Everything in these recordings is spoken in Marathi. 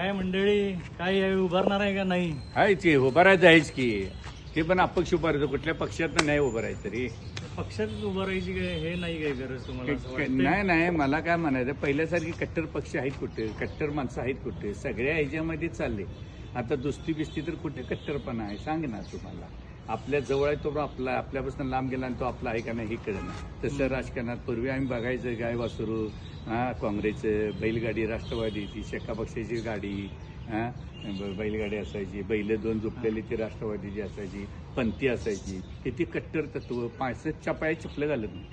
काय मंडळी काय यावेळी उभारणार आहे का नाही? हाय ते उभं राहायचं आहेच की. ते पण अपक्ष उभं राहायचं कुठल्या पक्षात नाही उभं राहायचं तरी पक्षात उभं राहायची काय हे नाही काय गरज तुम्हाला असं वाटतंय? नाही नाही मला काय म्हणायचं पहिल्यासारखी कट्टर पक्ष आहेत कुठे? कट्टर माणसं आहेत कुठे? सगळ्या ह्याच्यामध्ये चालले. आता दुस्ती बिस्ती तर कुठे कट्टरपणा आहे? सांग ना तुम्हाला. आपल्या जवळ आहे तो आपला आपल्यापासून लांब गेला आणि तो आपला आहे का नाही हे कळलं नाही तसं राजकारणात पूर्वी आम्ही बघायचं गाय वासरू हा काँग्रेसचं बैलगाडी राष्ट्रवादीची शेका पक्षाची गाडी हा बैलगाडी असायची बैल दोन झोपलेली ती राष्ट्रवादीची असायची पंथी असायची किती कट्टर तत्व पायसच्या पाया चिपलं नाही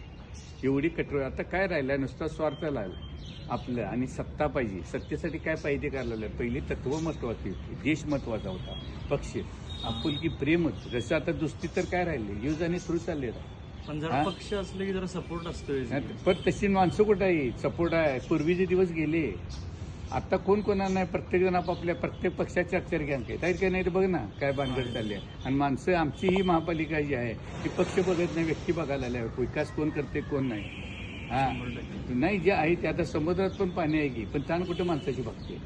एवढी कट्टर आता काय राहिलं नुसता स्वार्थ लागला आपलं आणि सत्ता पाहिजे. सत्तेसाठी काय पाहिजे करायला पहिली तत्व महत्वाची होती. देश महत्त्वाचा होता. पक्ष. आपुलकी प्रेम होतं जसं आता दुस्ती तर काय राहिले? यूज आणि थ्रू चालले पण जरा हा? पक्ष असले की जरा सपोर्ट असतोय. पण तशी माणसं कुठं आहे सपोर्ट आहे. पूर्वीचे दिवस गेले. आता कोण कोणा नाही? प्रत्येक जण आपापल्या प्रत्येक पक्षाच्या अक्षरज्ञान काय काही नाही तर बघ ना काय भानगड चालली आहे. आणि माणसं आमची ही महापालिका जी आहे ती पक्ष बघत नाही व्यक्ती बघायला आल्या. विकास कोण करते कोण नाही. हा. नाही जे आहे ते आता समुद्रात पण पाणी आहे की. पण ताण कुठं माणसाची बघते.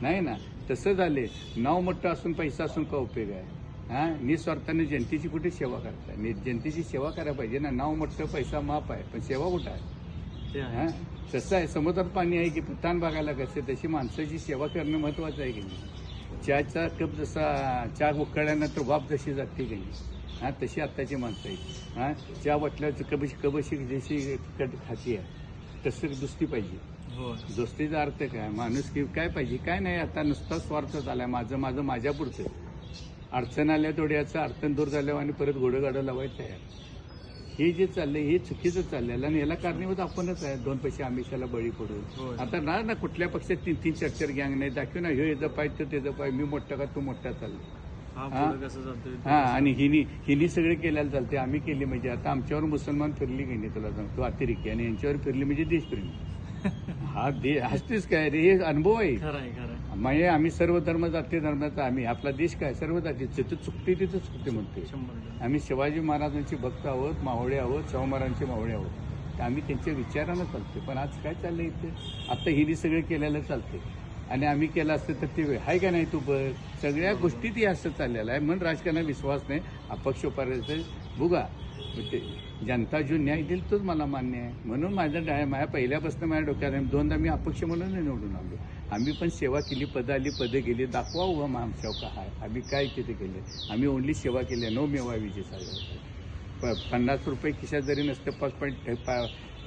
नाही ना? तसं झाले नाव मोठं असून पैसा असून का उपयोग आहे? हा? निस्वार्थाने जनतेची कुठे सेवा करताय? नि- जनतेची सेवा करायला पाहिजे ना. नाव मोठं पैसा माप आहे पण सेवा कुठं आहे? ते आहे. हा? तसं आहे. समुद्रात पाणी आहे की ताण बघायला कसे तशी माणसाची सेवा करणं महत्वाचं आहे की नाही? चहाचा कप जसा चहा उकळल्यानंतर वाफ जशी जाते की नाही? हा? तशी आत्ताची माणसं आहेत. हा? चहा वाटल्यावर कबशी कबशी जशी कट खाती आहे. तसं दुसरी पाहिजे. हो दोस्तीचा अर्थ काय? माणूस की काय पाहिजे? काय नाही आता नुसता स्वार्थ झालाय. माझं माझं माझ्या पुढचं अडचण आल्या थोड्याचं अडचण दूर झाल्यावर आणि परत घोडं गाडं लावायचं आहे. हे जे चाललंय हे चुकीचं चाललेलं आणि याला कारणीभूत आपणच आहे. दोन पैसे आमिषाला बळी होय. आता ना ना कुठल्या पक्षात तीन तीन चार चार गँग नाही. दाखव ना हे याचं पाय तर त्याचं पाय. मी मोठा का तू मोठा चाललं हा आणि हिनी हिनी सगळे केल्याला चालते आम्ही केली म्हणजे आता आमच्यावर मुसलमान फिरली की नाही तुला सांगतो अतिरेकी. आणि यांच्यावर फिरली म्हणजे देशप्रेमी. हा दे असतेच काय रे हे अनुभव आहे. म्हणजे आम्ही सर्व धर्म जाती धर्माचा आम्ही आपला देश काय? सर्व जाती. जिथं चुकते तिथं चुकते म्हणते. आम्ही शिवाजी महाराजांचे भक्त आहोत मावळे आहोत शाहू महाराजांचे मावळे आहोत. तर आम्ही त्यांच्या विचारानं चालतो पण आज काय चाललंय इथे? आता हिने सगळं केलेलं चालते आणि आम्ही केलं असतं तर ते आहे का नाही तू बघ? सगळ्या गोष्टीत हे असं चाललेलं आहे. म्हणून राजकारणात विश्वास नाही. अपक्ष उपाध्याय बुगा ते जनता जो न्याय देईल तोच मला मान्य आहे. म्हणून माझं डाय माझ्या पहिल्यापासून माझ्या डोक्यात आहे. दोनदा मी अपक्ष म्हणून निवडून आलो. आम्ही पण सेवा केली पदं आली पदं गेली. दाखवा उभा आमच्या काय आहे आम्ही काय तिथे केले? आम्ही ओनली सेवा केली. नो मेवा विजय साजरा प- पन्नास रुपये खिशात जरी नसते पाच पॉईंट पा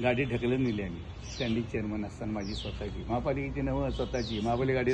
गाडी ढकलून नेली आम्ही. स्टँडिंग चेअरमन असताना माझी स्वतःची. महापालिकेची नवं स्वतःची. महापालिका गाडी